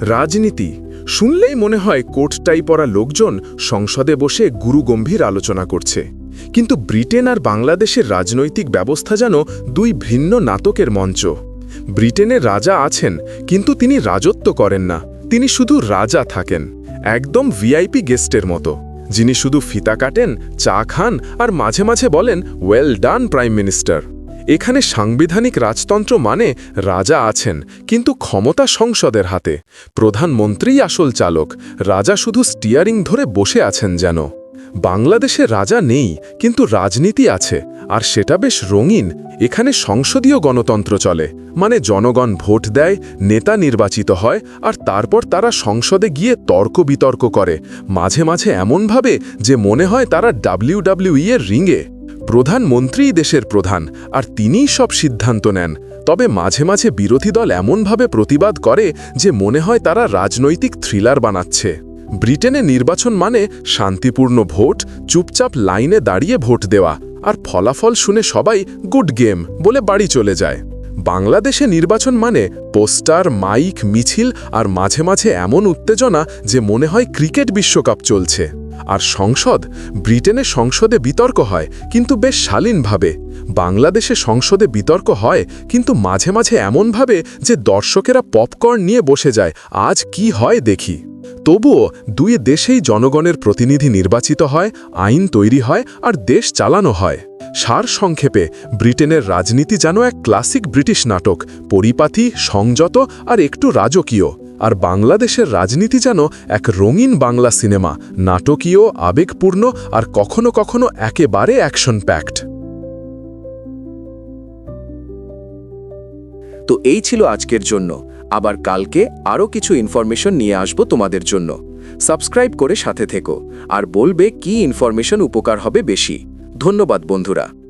রাজনীতি। শুনলেই মনে হয় কোটটাই পরা লোকজন সংসদে বসে গুরুগম্ভীর আলোচনা করছে। কিন্তু ব্রিটেন আর বাংলাদেশের রাজনৈতিক ব্যবস্থা যেন দুই ভিন্ন নাটকের মঞ্চ। ব্রিটেনে রাজা আছেন, কিন্তু তিনি রাজত্ব করেন না। তিনি শুধু রাজা থাকেন, একদম ভিআইপি গেস্টের মতো। যিনি শুধু ফিতা কাটেন, চা খান আর মাঝে মাঝে বলেন ওয়েল ডান প্রাইম মিনিস্টার এখানে সাংবিধানিক রাজতন্ত্র মানে রাজা আছেন, কিন্তু ক্ষমতা সংসদের হাতে। প্রধানমন্ত্রীই আসল চালক, রাজা শুধু স্টিয়ারিং ধরে বসে আছেন যেন। বাংলাদেশে রাজা নেই, কিন্তু রাজনীতি আছে, আর সেটা বেশ রঙিন। এখানে সংসদীয় গণতন্ত্র চলে মানে জনগণ ভোট দেয়, নেতা নির্বাচিত হয়, আর তারপর তারা সংসদে গিয়ে তর্ক বিতর্ক করে, মাঝে মাঝে এমনভাবে যে মনে হয় তারা ডাব্লিউডাব্লিউই এর রিঙে। প্রধানমন্ত্রীই দেশের প্রধান, আর তিনিই সব সিদ্ধান্ত নেন। তবে মাঝে মাঝে বিরোধী দল এমনভাবে প্রতিবাদ করে যে মনে হয় তারা রাজনৈতিক থ্রিলার বানাচ্ছে। ব্রিটেনে নির্বাচন মানে শান্তিপূর্ণ ভোট, চুপচাপ লাইনে দাঁড়িয়ে ভোট দেওয়া, আর ফলাফল শুনে সবাই গুড গেম বলে বাড়ি চলে যায়। বাংলাদেশে নির্বাচন মানে পোস্টার, মাইক, মিছিল, আর মাঝে মাঝে এমন উত্তেজনা যে মনে হয় ক্রিকেট বিশ্বকাপ চলছে। আর সংসদ? ব্রিটেনে সংসদে বিতর্ক হয়, কিন্তু বেশ শালীনভাবে। বাংলাদেশে সংসদে বিতর্ক হয়, কিন্তু মাঝে মাঝে এমনভাবে যে দর্শকেরা পপকর্ন নিয়ে বসে যায়। আজ কি হয় দেখি। তবুও দুই দেশেই জনগণের প্রতিনিধি নির্বাচিত হয়, আইন তৈরি হয় আর দেশ চালানো হয়। সার সংক্ষেপে, ব্রিটেনের রাজনীতি যেন এক ক্লাসিক ব্রিটিশ নাটক পরিপাথী সংযত আর একটু রাজকীয়। আর বাংলাদেশের রাজনীতি যেন এক রঙিন বাংলা সিনেমা, নাটকীয়, আবেগপূর্ণ আর কখনো কখনো একেবারে অ্যাকশন প্যাকড তো এই ছিল আজকের জন্য। আবার কালকে আরও কিছু ইনফরমেশন নিয়ে আসব তোমাদের জন্য। সাবস্ক্রাইব করে সাথে থেকো। আর বলবে কি ইনফরমেশন উপকার হবে বেশি। ধন্যবাদ বন্ধুরা।